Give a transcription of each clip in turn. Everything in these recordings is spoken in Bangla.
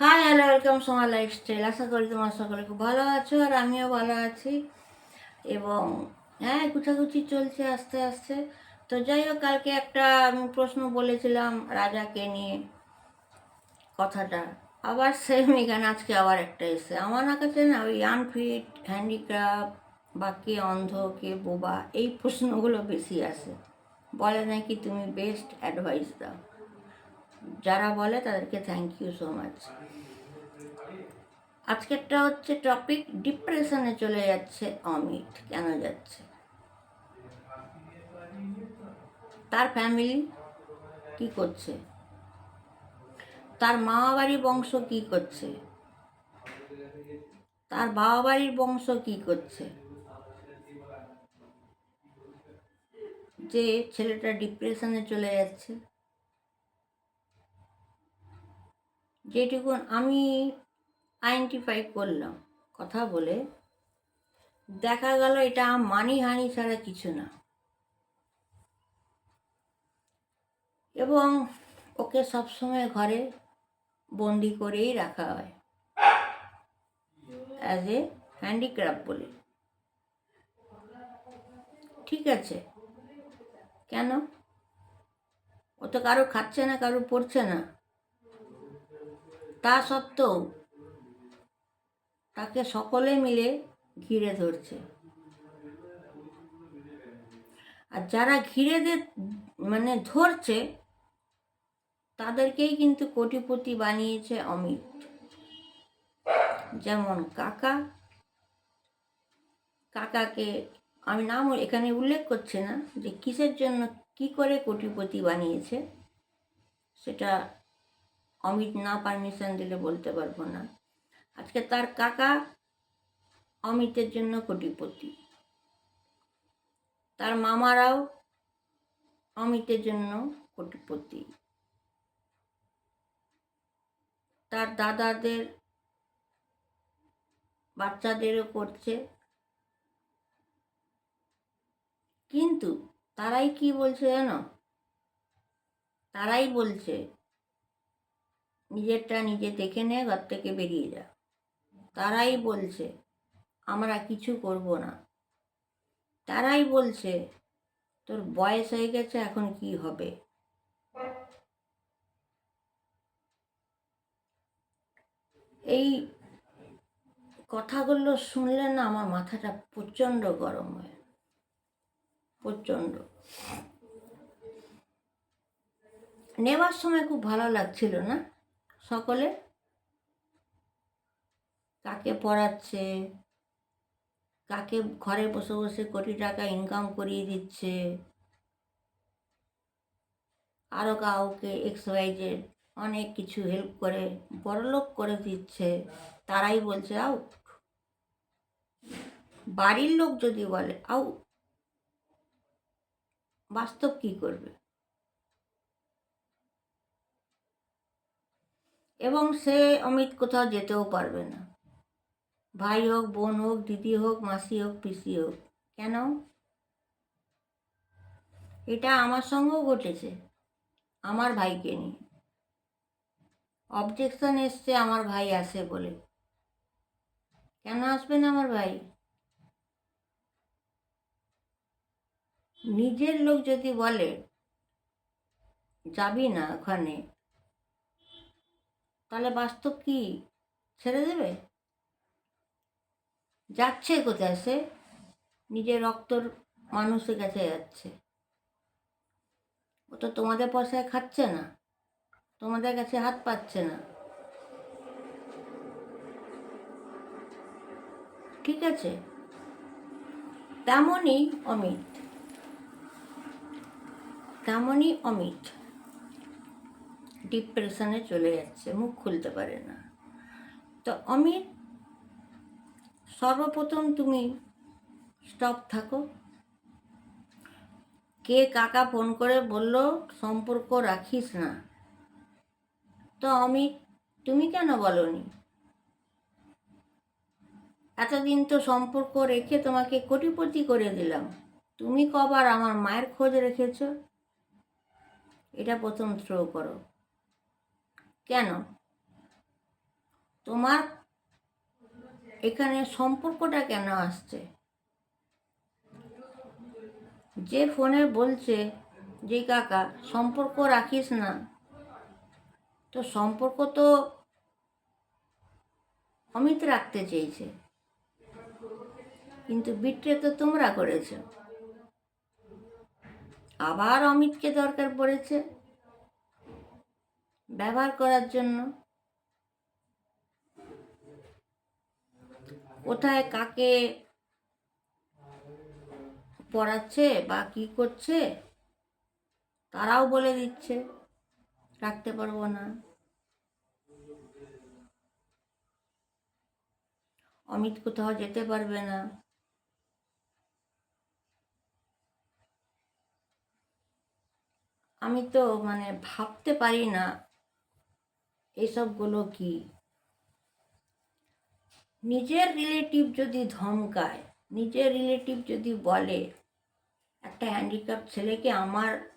Hi hello welcome Soma lifestyle আশা করি তোমার সকলে খুব ভালো আছো আর আমিও ভালো আছি। এবং হ্যাঁ গুছাগুছি চলছে আস্তে আস্তে। তো যাই হোক, কালকে একটা আমি প্রশ্ন বলেছিলাম রাজাকে নিয়ে কথাটা। আবার সেম এখানে আজকে আবার একটা এসে আমার কাছে না ওই আনফিট হ্যান্ডিক্রাফট বা কে অন্ধ, কে বোবা, এই প্রশ্নগুলো বেশি আসে। বলে নাকি তুমি বেস্ট অ্যাডভাইস দাও। যারা বলে তাদেরকে থ্যাংক ইউ সো মাচ আজকেরটা হচ্ছে টপিক ডিপ্রেশনে চলে যাচ্ছে অমিত, কেন যাচ্ছে? তার ফ্যামিলি কি করছে? তার মামা বংশ কি করছে? তার বাবা বাড়ির বংশ কি করছে? যে ছেলেটা ডিপ্রেশনে চলে যাচ্ছে। যেটুকুন আমি আইডেন্টিফাই করলাম। কথা বলে, দেখা গেল এটা মানি হানি ছাড়া কিছু না। এবং ওকে সবসময় ঘরে বন্দি করেই রাখা হয়। অ্যাজ এ হ্যান্ডিক্রাফট বলে। ঠিক আছে। কেন? ও তো কারও খাচ্ছে না, কারও পড়ছে না। তা সত্ত্বেও তাকে সকলে মিলে ঘিরে ধরছে। আর যারা ঘিরে মানে ধরছে, তাদেরকেই কিন্তু কোটিপতি বানিয়েছে অমিত। যেমন কাকা, কাকাকে আমি নাম এখানে উল্লেখ করছি না যে কিসের জন্য কি করে কোটিপতি বানিয়েছে, সেটা অমিত না পারমিশন দিলে বলতে পারব না। আজকে তার কাকা অমিতের জন্য কোটিপতি। তার মামারাও অমিতের জন্য কোটিপতি। তার দাদাদের বাচ্চাদেরও করছে। কিন্তু তারাই কি বলছে জানো? তারাই বলছে, নিজেরটা নিজে দেখে নে, ঘর থেকে বেরিয়ে যা। তারাই বলছে, আমরা কিছু করব না। তারাই বলছে, তোর বয়স হয়ে গেছে, এখন কি হবে? এই কথাগুলো শুনলে না আমার মাথাটা প্রচণ্ড গরম হয়, প্রচণ্ড। নেওয়ার সময় খুব ভালো লাগছিল না সকলে কাকে পড়াচ্ছে? কাকে ঘরে বসে বসে কোটি টাকা ইনকাম করিয়ে দিচ্ছে? আরও কাউকে এক্স ওয়াইজের অনেক কিছু হেল্প করে, বড়লোক করে দিচ্ছে। তারাই বলছে, আউট। বাড়ির লোক যদি বলে, আউট, বাস্তব কি করবে? এবং সে অমিত কোথাও যেতেও পারবে না। ভাই হোক, বোন হোক, দিদি হোক, মাসি হোক, পিসি হোক, কেন? এটা আমার সঙ্গেও ঘটেছে, আমার ভাইকে নিয়ে। অবজেকশন এসছে, আমার ভাই আসে বলে। কেন আসবে না আমার ভাই? নিজের লোক যদি বলে, যাবি না ওখানে, তাহলে বাস্তব কি? ছেড়ে দেবে? যাচ্ছে কোথায় সে? নিজের রক্তর মানুষের কাছে যাচ্ছে। ও তো তোমাদের পয়সায় খাচ্ছে না। তোমাদের কাছে হাত পাচ্ছে না। ঠিক আছে? তেমনই অমিত। তেমনই অমিত। ডিপ্রেশনে চলে যাচ্ছে, মুখ খুলতে পারে না। তো অমিত সর্বপ্রথম তুমি স্টপ থাকো। কে কাকা ফোন করে বলল, সম্পর্ক রাখিস না। তো অমিত তুমি কেন বলনি? এতদিন তো সম্পর্ক রেখে তোমাকে কোটিপতি করে দিলাম। তুমি কবার আমার মায়ের খোঁজ রেখেছ? এটা প্রথম থ্রো করো। কেন? তোমার এখানে সম্পর্কটা কেন আসছে? যে ফোনে বলছে যে, কাকা, সম্পর্ক রাখিস না। তো সম্পর্ক তো অমিত রাখতে চেয়েছে। কিন্তু বিট্রে তো তোমরা করেছ। আবার অমিতকে দরকার পড়েছে। ব্যবহার করার জন্য। কোথায় কাকে পড়াচ্ছে বা কি করছে, তারাও বলে দিচ্ছে। রাখতে পারব না। অমিত কোথাও যেতে পারবে না। আমি তো মানে ভাবতে পারি না এসবগুলো কি। নিজের রিলেটিভ যদি ধমকায়, নিজের রিলেটিভ যদি বলে, একটা হ্যান্ডিক্যাপ ছেলেকে আমার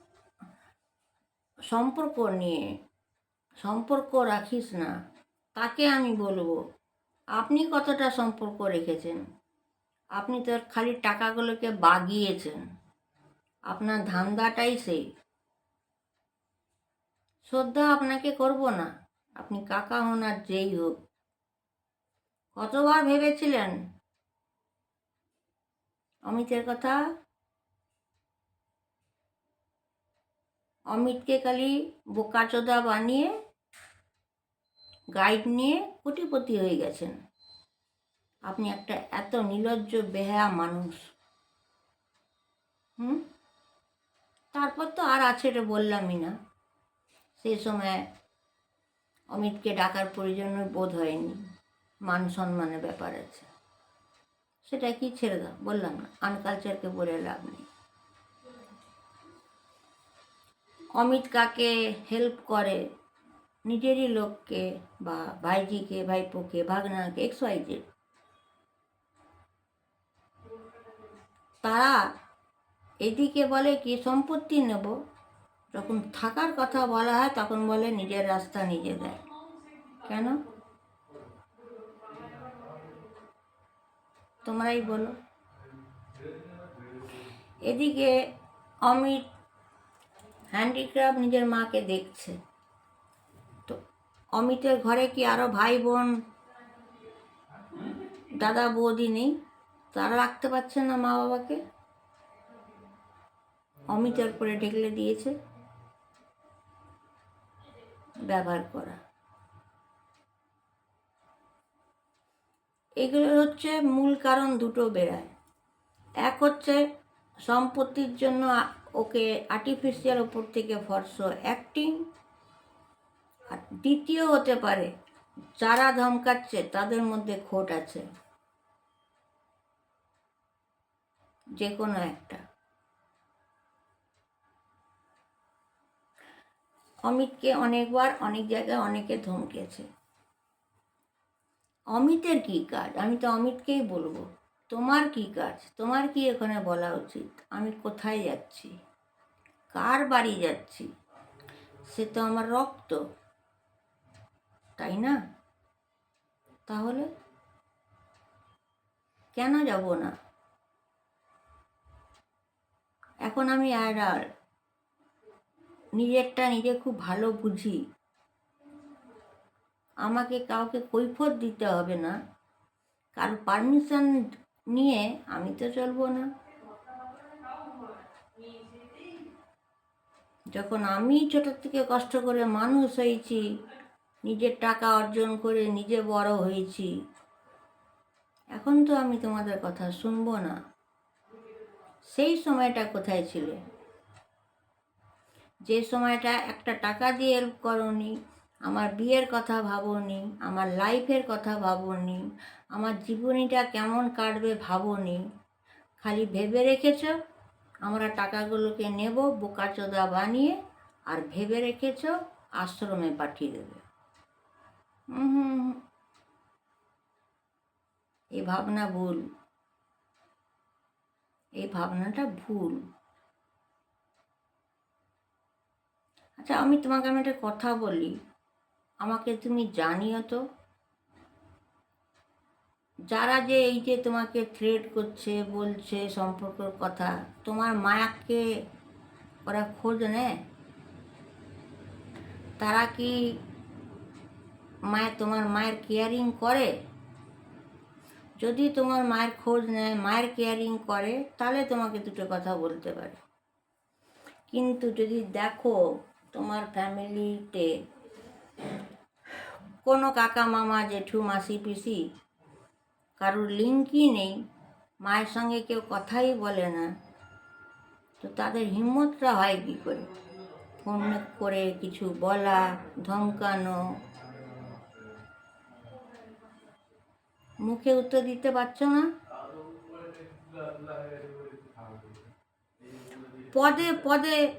সম্পর্ক নিয়ে, সম্পর্ক রাখিস না, তাকে আমি বলব, আপনি কতটা সম্পর্ক রেখেছেন? আপনি তো খালি টাকাগুলোকে বাগিয়েছেন। আপনার ধান্দাটাই সেই। শ্রদ্ধা আপনাকে করব না। আপনি কাকা হন আর যেই হোক। কতবার ভেবেছিলেন? অমিতের কথা? অমিতকে খালি বোকাচোদা বানিয়ে, গাইড নিয়ে কোটিপতি হয়ে গেছেন। আপনি একটা এত নির্লজ্জ বেহায়া মানুষ। হুম? তারপর তো আর আছে এটা বললামই না। সেই সময় অমিতকে ডাকার প্রয়োজন বোধ হয়নি। মান সম্মানের ব্যাপার আছে। সেটা কি ছেড়ে দাও, বললাম না আনকালচারকে বলে লাভ নেই। অমিত কাকে হেল্প করে? নিজেরই লোককে বা ভাইজিকে, ভাইপোকে, ভাগনাকে এক্স ওয়াই জেড তারা এদিকে বলে কি, সম্পত্তি নেব। যখন থাকার কথা বলা হয়, তখন বলে নিজের রাস্তা নিজে দেয়। কেন? তোমরাই বলো। এদিকে অমিত হ্যান্ডিক্রাফট নিজের মাকে দেখছে। তো অমিতের ঘরে কি আরও ভাই বোন দাদা বৌদি নেই? তারা রাখতে পারছে না মা বাবাকে অমিতের করে ঢেকলে দিয়েছে। ব্যবহার করা। এগুলো হচ্ছে মূল কারণ দুটো বেড়ায়। এক হচ্ছে সম্পত্তির জন্য ওকে আর্টিফিশিয়াল ওপর থেকে ফর্স অ্যাক্টিং আর দ্বিতীয় হতে পারে, যারা ধমকাচ্ছে তাদের মধ্যে খোট আছে। যে কোনো একটা। অমিতকে অনেকবার অনেক জায়গায় অনেকে ধমকেছে। অমিতের কি কাজ? আমি তো অমিতকেই বলব। তোমার কি কাজ? তোমার কি এখানে বলা উচিত? আমি কোথায় যাচ্ছি? কার বাড়ি যাচ্ছি? সে তো আমার রক্ত। তাই না? তাহলে? কেন যাব না? এখন আমি আর নিজেরটা নিজে খুব ভালো বুঝি। আমাকে কাউকে কৈফত দিতে হবে না। কারও পারমিশন নিয়ে আমি তো চলবো না। যখন আমি ছোট থেকে কষ্ট করে মানুষ হয়েছি, নিজের টাকা অর্জন করে নিজে বড় হয়েছি, এখন তো আমি তোমাদের কথা শুনব না। সেই সময়টা কোথায় ছিল? যে সময়টা একটা টাকা দিয়ে হেল্প করনি আমার বিয়ের কথা ভাবোনি, আমার লাইফের কথা ভাবোনি, আমার জীবনীটা কেমন কাটবে ভাবোনি। খালি ভেবে রেখেছ, আমরা টাকাগুলোকে নেব, বোকাচোদা বানিয়ে, আর ভেবে রেখেছ, আশ্রমে পাঠিয়ে দেবে। হুম। এই ভাবনা ভুল। এই ভাবনাটা ভুল। আচ্ছা আমি তোমাকে আমি একটা কথা বলি। আমাকে তুমি জানিও তো। যারা যে এই যে তোমাকে থ্রেড করছে, বলছে, সম্পর্কের কথা, তোমার মায়াকে ওরা খোঁজ নেয়? তারা কি মায়ের, তোমার মায়ের কেয়ারিং করে? যদি তোমার মায়ের খোঁজ নেয়, মায়ের কেয়ারিং করে, তাহলে তোমাকে দুটো কথা বলতে পারে। কিন্তু যদি দেখো তোমার ফ্যামিলিতে কোনো কাকা, মামা, জেঠু, মাসি, পিসি কারোর লিঙ্কই নেই। মায়ের সঙ্গে কেউ কথাই বলে না। তো তাদের হিম্মতটা হয় কী করে? ফোন করে কিছু বলা, ধমকানো। মুখে উত্তর দিতে পারছ না? পদে পদে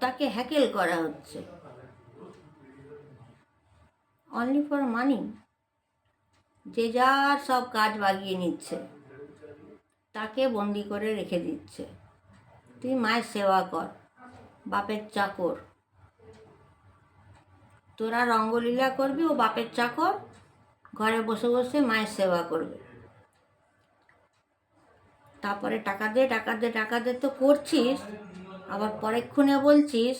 তাকে হ্যাকেল করা হচ্ছে। অনলি ফর মানি যে যার সব কাজ বাগিয়ে নিচ্ছে, তাকে বন্দি করে রেখে দিচ্ছে। তুই মায়ের সেবা কর, বাপের চাকর। তোরা রঙ্গলীলা করবি, ও বাপের চাকর, ঘরে বসে বসে মায়ের সেবা করবে। তারপরে টাকা দে টাকা দে টাকা দে তো করছিস, আবার পরেক্ষণে বলছিস,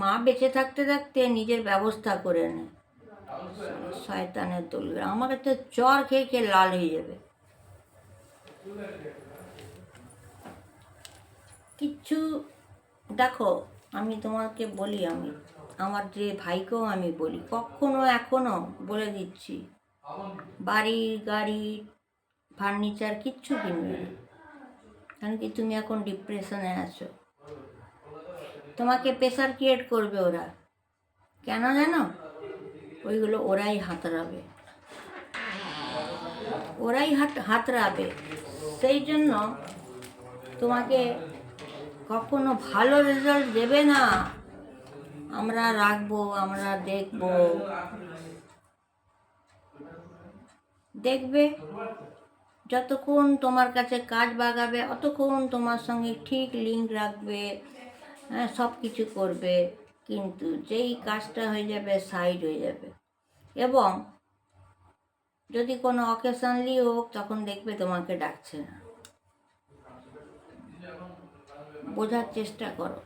মা বেঁচে থাকতে থাকতে নিজের ব্যবস্থা করে নে। শয়তানের দোল আমাকে তো জ্বর খেয়ে খেয়ে লাল হয়ে যাবে। কিচ্ছু, দেখো, আমি তোমাকে বলি আমি, আমার যে ভাইকেও আমি বলি, কখনো এখনও বলে দিচ্ছি বাড়ি গাড়ি, ফার্নিচার কিচ্ছু কিনবে কারণ কি, তুমি এখন ডিপ্রেশনে আছো। তোমাকে প্রেশার ক্রিয়েট করবে ওরা। কেন জানো? ওইগুলো ওরাই হাতড়াবে। ওরাই হাত হাতড়াবে। সেই জন্য তোমাকে কখনো ভালো রেজাল্ট দেবে না। আমরা রাখব, আমরা দেখব। দেখবে? যতক্ষণ তোমার কাছে কাজ বাগাবে, অতক্ষণ তোমার সঙ্গে ঠিক লিঙ্ক রাখবে হ্যাঁ সব কিছু করবে। কিন্তু যেই কাজটা হয়ে যাবে সাইড হয়ে যাবে। এবং যদি কোনো অকেশনলি হোক তখন দেখবে তোমাকে ডাকছে না। বোঝার চেষ্টা করো।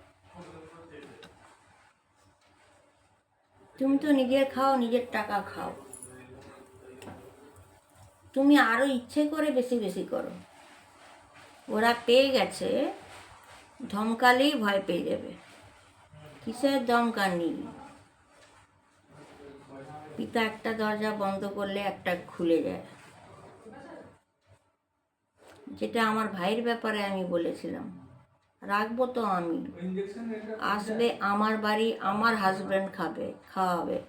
তুমি তো নিজের খাও, নিজের টাকা খাও। তুমি আরও ইচ্ছে করে বেশি বেশি করো। ওরা পেয়ে গেছে, ধমকালেই ভয় পেয়ে যাবে। কিসের দমকানি পিতা একটা দরজা বন্ধ করলে একটা খুলে যায়। যেটা আমার ভাইয়ের ব্যাপারে আমি বলেছিলাম। রাখব তো আমি। আসবে আমার বাড়ি, আমার হাজব্যান্ড খাবে, খাওয়াবে।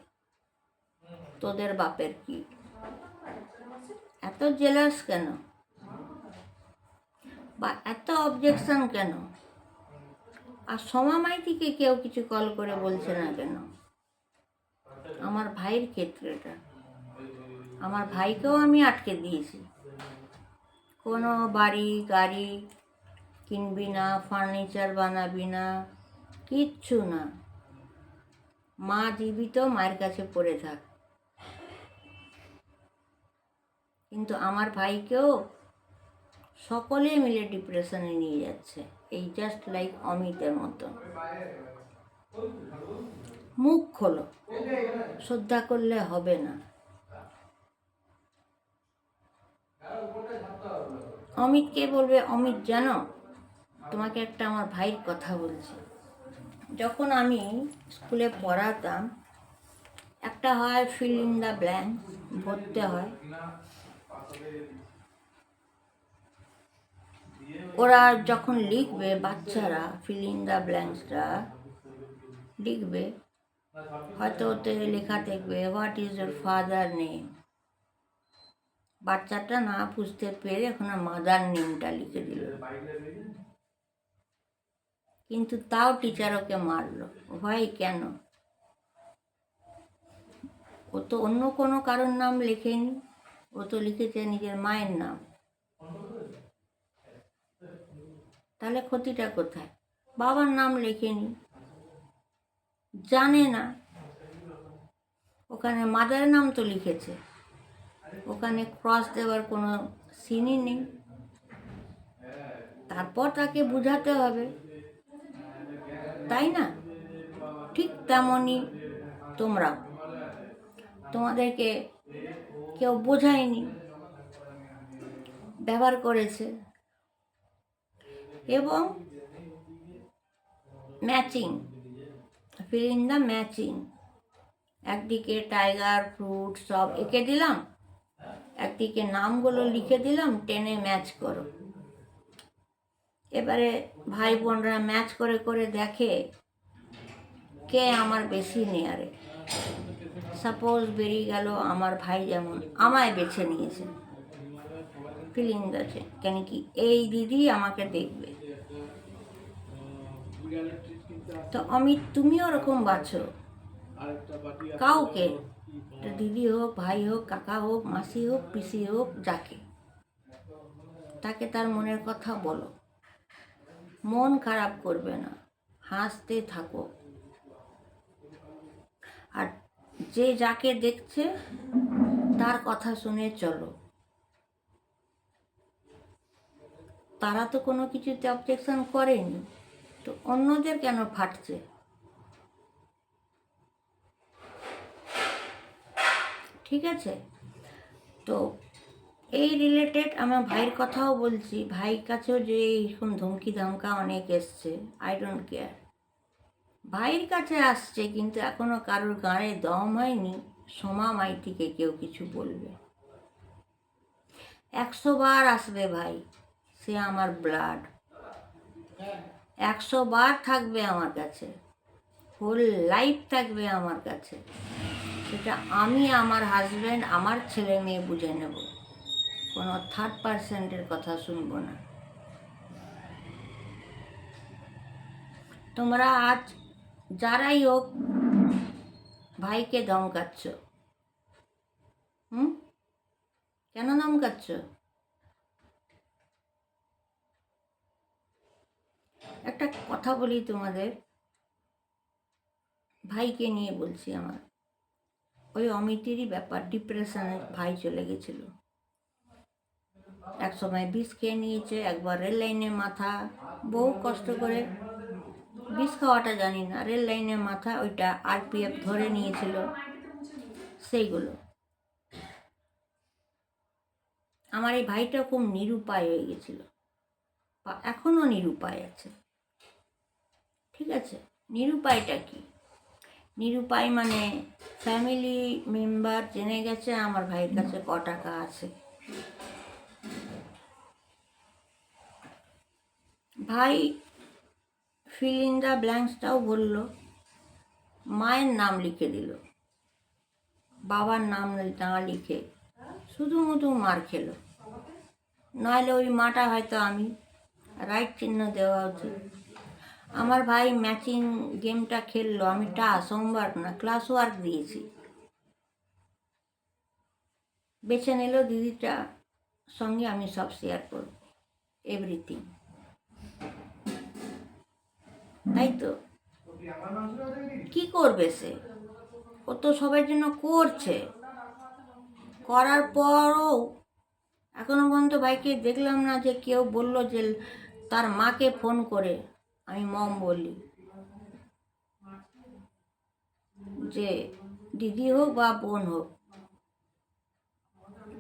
তোদের বাপের কি? এত জেলাস কেন? বা এত অবজেকশন কেন? আর সমা মাইতিকে কেউ কিছু কল করে বলছে না কেন আমার ভাইয়ের ক্ষেত্রে এটা। আমার ভাইকেও আমি আটকে দিয়েছি। কোনো বাড়ি, গাড়ি কিনবি না ফার্নিচার বানাবি না, কিচ্ছু না। মা জীবিত, মায়ের কাছে পড়ে থাক। কিন্তু আমার ভাইকেও সকলে মিলে ডিপ্রেশনে নিয়ে যাচ্ছে। এই জাস্ট লাইক অমিতের মতো। মুখ খোলো। শ্রদ্ধা করলে হবে না। অমিত কে বলবে, অমিত, জানো, তোমাকে একটা আমার ভাইয়ের কথা বলছি। যখন আমি স্কুলে পড়াতাম, একটা হয় ফিল ইন দ্য ব্ল্যাঙ্ক ভরতে হয়। ওরা যখন লিখবে, বাচ্চারা ফিল দ্য ব্ল্যাঙ্কসটা লিখবে, হয়তো ওতে লেখা থাকবে what is your father name বাচ্চাটা না বুঝতে পেরে ওখানে মাদার নেমটা লিখে দিল। কিন্তু তাও টিচার ওকে মারলো। ভাই কেন? ও তো অন্য কোনো কারোর নাম লেখেনি। ও তো লিখেছে নিজের মায়ের নাম। তাহলে ক্ষতিটা কোথায়? বাবার নাম লেখেনি। জানে না। ওখানে মাদার নাম তো লিখেছে। ওখানে ক্রস দেওয়ার কোনো সিনই নেই। তারপর তাকে বোঝাতে হবে। তাই না? ঠিক তেমনই তোমরা তোমাদেরকে কেউ বোঝায়নি। ব্যবহার করেছে। এবং matching fill in the matching একদিকে টাইগার ফ্রুট সব এঁকে দিলাম। একদিকে নামগুলো লিখে দিলাম, টেনে ম্যাচ করো। এবারে ভাই বোনরা ম্যাচ করে করে দেখে কে আমার বেশি নেয়ারে। সাপোজ বেরিয়ে গেল আমার ভাই যেমন, আমায় বেছে নিয়েছে। ফিলিংস আছে কেন কি? এই দিদি আমাকে দেখবে। তো অমিত তুমিও ওরকম বাছো? কাউকে? দিদি হোক ভাই হোক কাকা হোক মাসি হোক পিসি হোক যাকে। তাকে তার মনের কথা বলো। মন খারাপ করবে না। হাসতে থাকো। আর যে যাকে দেখছে তার কথা শুনে চলো। তারা তো কোনো কিছুতে অবজেকশন করেনি। তো অন্যদের কেন ফাটছে? ঠিক আছে? তো এই রিলেটেড আমার ভাইয়ের কথাও বলছি। ভাইয়ের কাছেও যে এইরকম ধমকি ধমকা অনেক এসছে। আই ডোন্ট কেয়ার ভাইয়ের কাছে আসছে কিন্তু এখনও কারোর গায়ে দম হয়নি। সোমা মাইতিকে কেউ কিছু বলবে। একশো বার আসবে ভাই। সে আমার ব্লাড একশো বার থাকবে আমার কাছে। হোল লাইফ থাকবে আমার কাছে। সেটা আমি, আমার হাজব্যান্ড আমার ছেলে মেয়ে বুঝে নেব। কোনো থার্ড পার্সেন্টের কথা শুনব না। তোমরা আজ যারাই হোক, ভাইকে ধমকাচ্ছ হুম? কেন ধমকাচ্ছ একটা কথা বলি তোমাদের। ভাইকে নিয়ে বলছি আমার। ওই অমিতেরই ব্যাপার ডিপ্রেশনে ভাই চলে গেছিল। এক সময় বিষ খেয়ে নিয়েছে, একবার রেল লাইনে মাথা, বহু কষ্ট করে। বিষ খাওয়াটা জানি না, রেল লাইনে মাথা ওইটা আরপিএফ ধরে নিয়েছিল, সেইগুলো। আমার এই ভাইটা খুব নিরুপায় হয়ে গেছিল এখনও নিরুপায় আছে। ঠিক আছে? নিরুপায়টা কি? নিরুপায় মানে ফ্যামিলি মেম্বার জেনে গেছে আমার ভাইয়ের কাছে ক টাকা আছে। ভাই ফিল ইন ব্ল্যাঙ্কসটাও বলল, মায়ের নাম লিখে দিল। বাবার নাম না লিখে শুধু মধু মার খেলো। নইলে ওই মাটা হয়তো আমি। রাইট চিহ্ন দেওয়া উচিত। আমার ভাই ম্যাচিং গেমটা খেললো, আমি টা সোমবার না ক্লাস ওয়ার্ক দিয়েছি। বেছে নিল দিদিটা, সঙ্গে আমি সব শেয়ার করব এভরিথিং তাই তো? কি করবে সে? ও তো সবার জন্য করছে। করার পরও এখনও পর্যন্ত ভাইকে দেখলাম না যে কেউ বলল যে তার মাকে ফোন করে। আমি মম বলি যে দিদি হোক বা বোন হোক,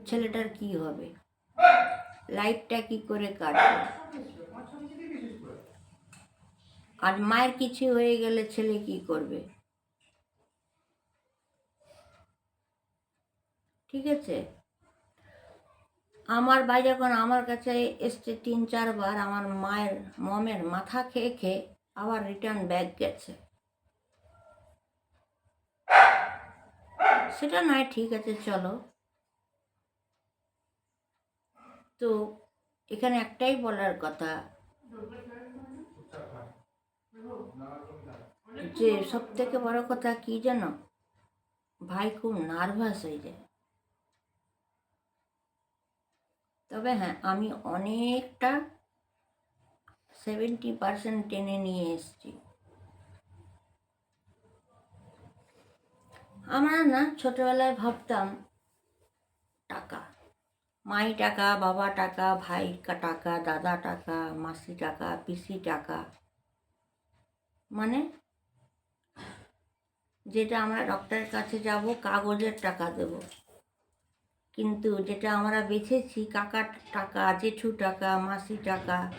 ছেলেটার কি হবে? লাইফটা কি করে কাটবে? আর মায়ের কিছু হয়ে গেলে ছেলে কি করবে? ঠিক আছে? আমার ভাই যখন আমার কাছে এসছে তিন, চারবার, আমার মায়ের, মমের মাথা খেয়ে খেয়ে আবার রিটার্ন ব্যাক গেছে। সেটা নয়, ঠিক আছে, চলো। তো এখানে একটাই বলার কথা যে সব থেকে বড় কথা কি জানো? ভাই খুব নার্ভাস হয়ে যায়। তবে হ্যাঁ আমি অনেকটা সেভেন্টি পার্সেন্ট টেনে নিয়ে এসেছি। আমরা না ছোটবেলায় ভাবতাম, টাকা, মাই টাকা, বাবা টাকা, ভাই টাকা, দাদা টাকা, মাসি টাকা, পিসি টাকা মানে যেটা আমরা ডক্টরের কাছে যাব, কাগজের টাকা দেব। কিন্তু যেটা আমরা বেছেছি কাকার টাকা, জেঠু টাকা, মাসি টাকা,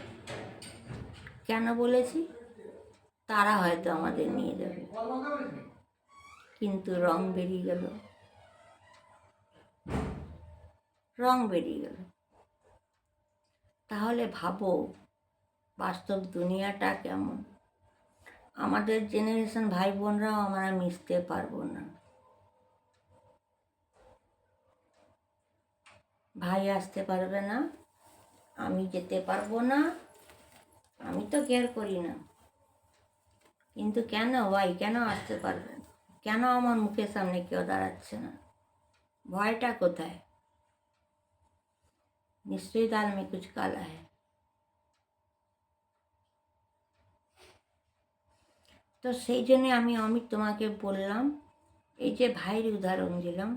কেন বলেছি? তারা হয়তো আমাদের নিয়ে যাবে। কিন্তু রং বেরিয়ে গেল। রং বেরিয়ে গেল। তাহলে ভাবো, বাস্তব দুনিয়াটা কেমন? আমাদের জেনারেশন ভাই বোনরাও আমরা মিশতে পারব না। ভাই আসতে পারবে না আমি যেতে পারবো না আমি তো কেয়ার করি না কিন্তু কেন ভাই কেন আসতে পারবে না? কেন আমার মুখের সামনে কেউ দাঁড়াচ্ছে না ভয়টা কোথায় নিশ্চয়ই দাল में कुछ काला है তো সেই জন্যে আমি অমিত তোমাকে বললাম এই যে ভাইয়ের উদাহরণ দিলাম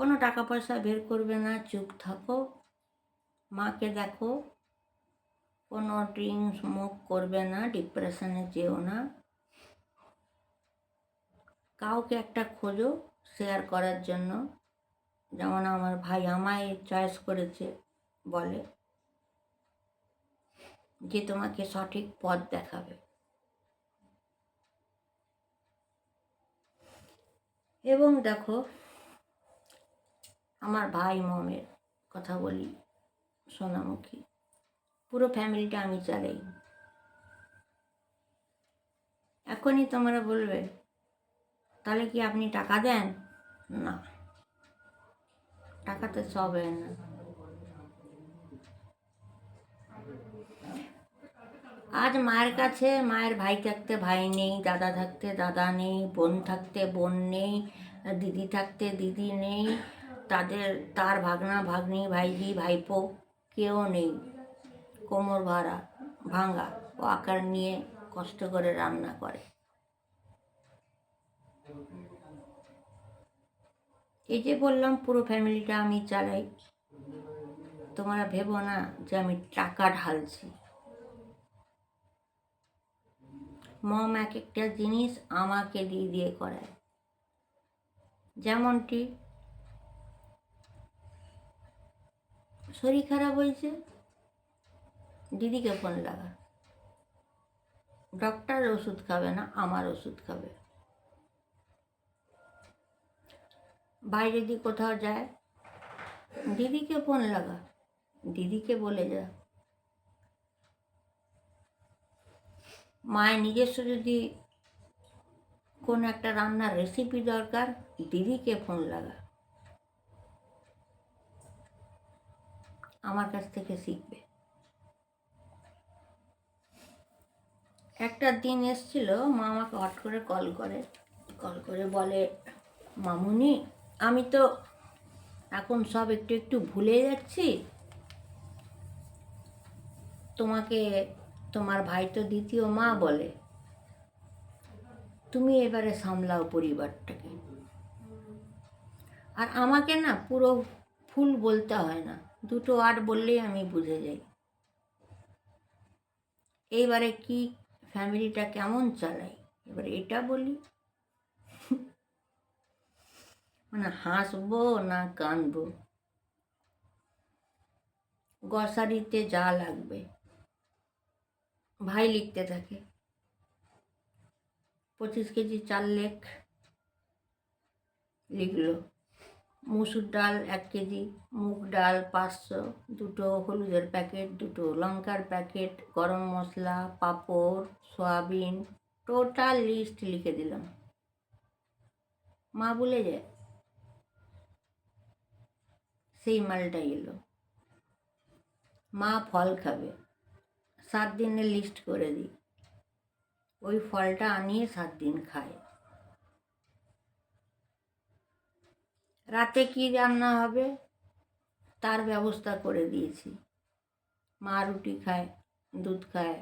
কোনো টাকা পয়সা বের করবে না, চুপ থাকো। মাকে দেখো, কোনো ড্রিঙ্ক স্মোক করবে না, ডিপ্রেশনে যেও না। কাউকে একটা খোঁজো শেয়ার করার জন্য। যেমন আমার ভাই আমায় চয়েস করেছে, বলে যে তোমাকে সঠিক পথ দেখাবে। এবং দেখো আমার ভাই মমের কথা বলি, সোনামুখী। পুরো ফ্যামিলিটা আমি চালাই। এখনই তোমরা বলবে, তাহলে কি আপনি টাকা দেন? না। টাকাতে সব হয় না। আজ মায়ের কাছে, মায়ের ভাই থাকতে ভাই নেই, দাদা থাকতে দাদা নেই, বোন থাকতে বোন নেই, দিদি থাকতে দিদি নেই তাদের, তার ভাগনা ভাগ্নি ভাইজি ভাইপো কেউ নেই। কোমর ভাড়া ভাঙা ও আকার নিয়ে কষ্ট করে রান্না করে। এই যে বললাম, পুরো ফ্যামিলিটা আমি চালাই। তোমরা ভেবো না যে আমি টাকা ঢালছি। মম এক একটা জিনিস আমাকে দিয়ে দিয়ে করায়। যেমনটি শরীর খারাপ হয়েছে। দিদিকে ফোন লাগা। ডক্টর ওষুধ খাবে না, আমার ওষুধ খাবে। বাইরে যদি কোথাও যায়, দিদিকে ফোন লাগা। দিদিকে বলে যা। মায়ের নিজস্ব যদি কোনো একটা রান্নার রেসিপি দরকার, দিদিকে ফোন লাগা। আমার কাছ থেকে শিখবে। একটা দিন এসছিল, মা আমাকে হট করে কল করে। কল করে বলে, মামুনি, আমি তো এখন সব একটু একটু ভুলে যাচ্ছি। তোমাকে, তোমার ভাই তো দ্বিতীয় মা বলে। তুমি এবারে সামলাও পরিবারটাকে। আর আমাকে না পুরো ফুল বলতে হয় না। দুটো ওয়ার্ড বললেই আমি বুঝে যাই। এইবারে কি ফ্যামিলিটা কেমন চালাই এবার এটা বলি। মানে হাসবো না কাঁদবো? গ্রসারিতে যা লাগবে। ভাই লিখতে থাকে, পঁচিশ কেজি চাল লেখ। লিখলো। মুসুর ডাল এক কেজি, মুগ ডাল পাঁচশো, দুটো হলুদের প্যাকেট, দুটো লঙ্কার প্যাকেট, গরম মশলা, পাঁপড়, সয়াবিন, টোটাল লিস্ট লিখে দিলাম। মা বলে যায় সেই মালটা এলো। মা ফল খাবে। সাত দিনের লিস্ট করে দিই। ওই ফলটা আনিয়ে সাত দিন খায়। রাতে কি রান্না হবে? তার ব্যবস্থা করে দিয়েছি। মা রুটি খায়, দুধ খায়,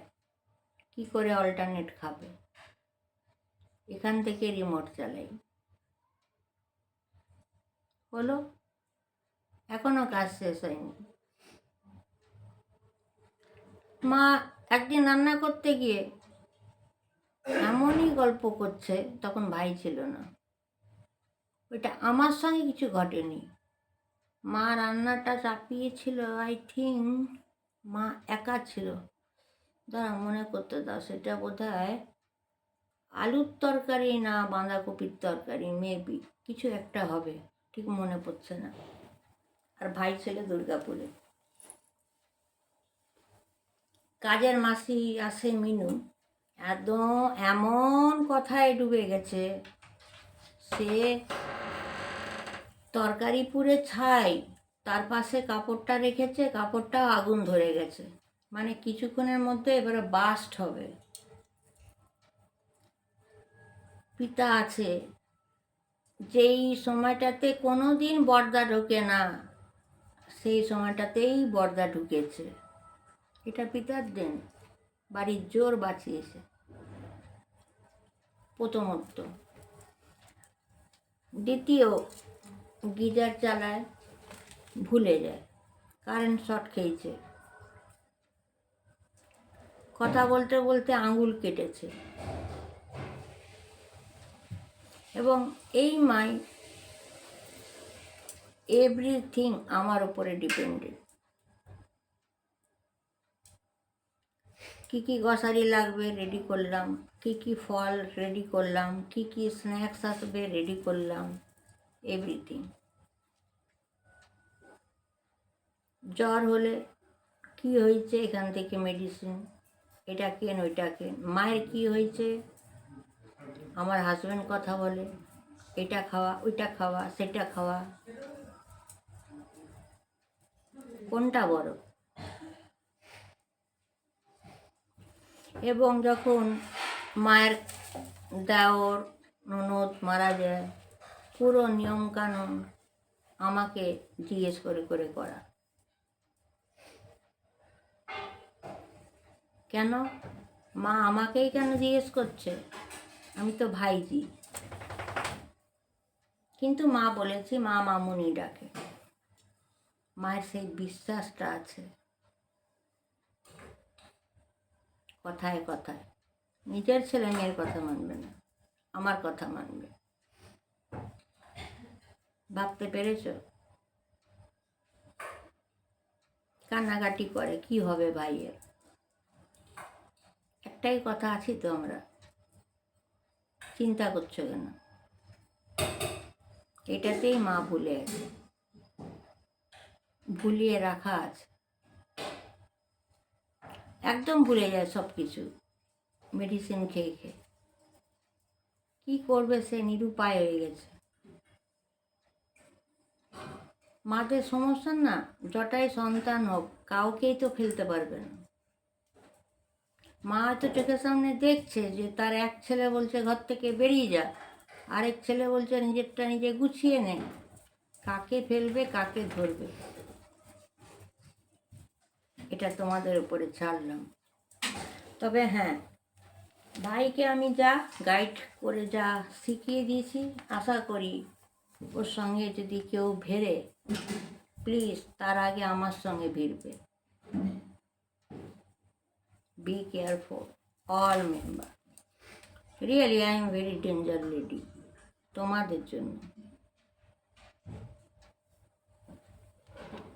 কি করে অল্টারনেট খাবে? এখান থেকে রিমোট চালাই। হলো? এখনও কাজ শেষ হয়নি। মা একদিন রান্না করতে গিয়ে এমনই গল্প করছে, তখন ভাই ছিল না। ওইটা আমার সঙ্গে কিছু ঘটেনি। মা রান্নাটা চাপিয়েছিল আই থিঙ্ক মা একা ছিল। দাঁড়া মনে করতে দাও, সেটা বোধ হয় আলুর তরকারি না বাঁধাকপির তরকারি মেবি কিছু একটা হবে, ঠিক মনে পড়ছে না। আর ভাই ছেলে দুর্গাপুরে। কাজের মাসি আসে মিনু, একদম এমন কথায় ডুবে গেছে সে তরকারি পুড়ে ছাই, তার পাশে কাপড়টা রেখেছে, কাপড়টাও আগুন ধরে গেছে। মানে কিছুক্ষণের মধ্যে এবারে বাস্ট হবে। পিতা আছে। যেই সময়টাতে কোনো দিন বর্দা ঢোকে না, সেই সময়টাতেই বর্দা ঢুকেছে। এটা পিতার দিন। বাড়ির জোর বাঁচিয়েছে। প্রথমত। দ্বিতীয় গিজার চালায় ভুলে যায়, কারেন্ট শর্ট খেয়েছে। কথা বলতে বলতে আঙুল কেটেছে। এবং এই মাই এভরিথিং আমার উপরে ডিপেন্ডেন্ট কী কী গসারি লাগবে রেডি করলাম। কী কী ফল রেডি করলাম, কী কী স্ন্যাক্স আসবে রেডি করলাম এভরিথিং জ্বর হলে কি হয়েছে এখান থেকে মেডিসিন এটা কেন, ওইটা কেন? মায়ের কি হয়েছে? আমার হাজব্যান্ড কথা বলে, এটা খাওয়া, ওইটা খাওয়া, সেটা খাওয়া। কোনটা বড়? এবং যখন মায়ের দেওর ননদ মারা যায়, পুরো নিয়মকানুন আমাকে জিজ্ঞেস করে করে করা। কেন? মা আমাকেই কেন জিজ্ঞেস করছে? আমি তো ভাইজি। কিন্তু মা বলেছি, মা মামুনি ডাকে। মায়ের সেই বিশ্বাসটা আছে। কথায় কথায়। নিজের ছেলে মেয়ের কথা মানবে না, আমার কথা মানবে। ভাবতে পেরেছ? কান্নাকাটি করে, কি হবে ভাইয়ের? একটাই কথা আছি তো আমরা। চিন্তা করছ কেন? এটাতেই মা ভুলে আছে ভুলিয়ে রাখা আছে। একদম ভুলে যায় সব কিছু মেডিসিন খেয়ে খেয়ে। কী করবে সে নিরুপায় হয়ে গেছে। মাদের সমস্যা না, যটাই সন্তান হোক, কাউকেই তো ফেলতে পারবে না। মা হয়তো চোখের সামনে দেখছে যে তার এক ছেলে বলছে, ঘর থেকে বেরিয়ে যা। আরেক ছেলে বলছে, নিজেরটা নিজে গুছিয়ে নে। কাকে ফেলবে, কাকে ধরবে? এটা তোমাদের উপরে ছাড়লাম। তবে হ্যাঁ ভাইকে আমি যা গাইড করে যা শিখিয়ে দিয়েছি, আশা করি ওর সঙ্গে যদি কেউ ভেরে প্লিজ তার আগে আমার সঙ্গে ভিড়বে। Be careful all member really I am very danger lady তোমাদের জন্য।